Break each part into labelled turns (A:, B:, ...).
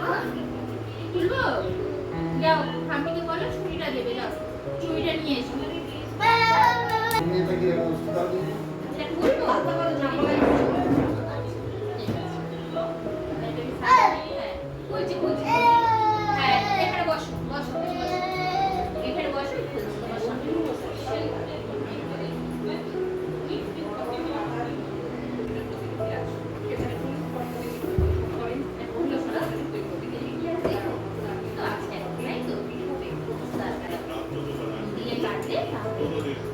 A: হ্যাঁ। তুলবো যাও ঠাম্মিকে বলো ছুরিটা দেবে যাও ছুরিটা নিয়ে এসো এটা তুলবো 多多对。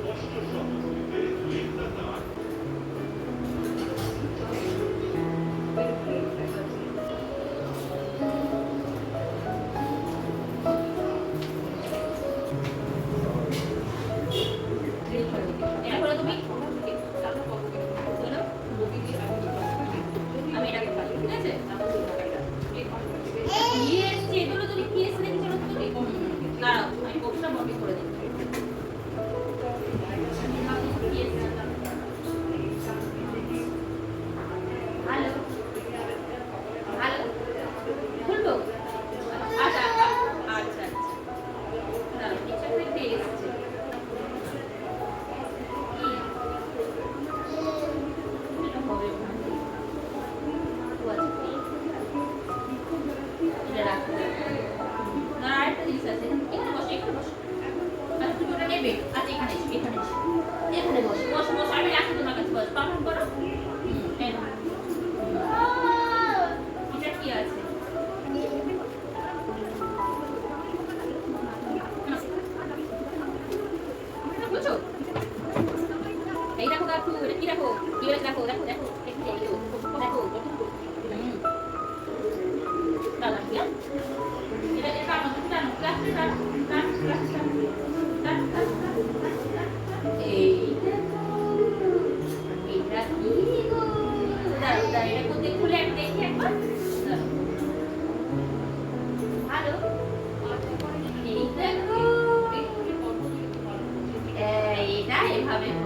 A: এখানে আচ্ছা এখানে এখানে বস। বস বস আমি রাখি তোমার কাছে বস। পালন করো avec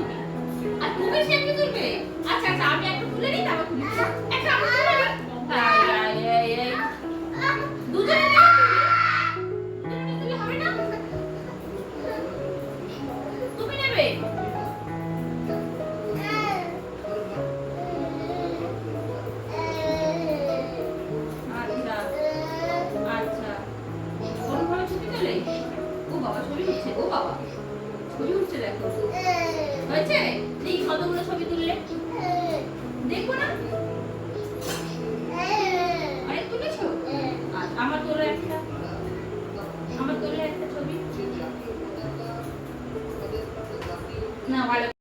A: వాళ్ళ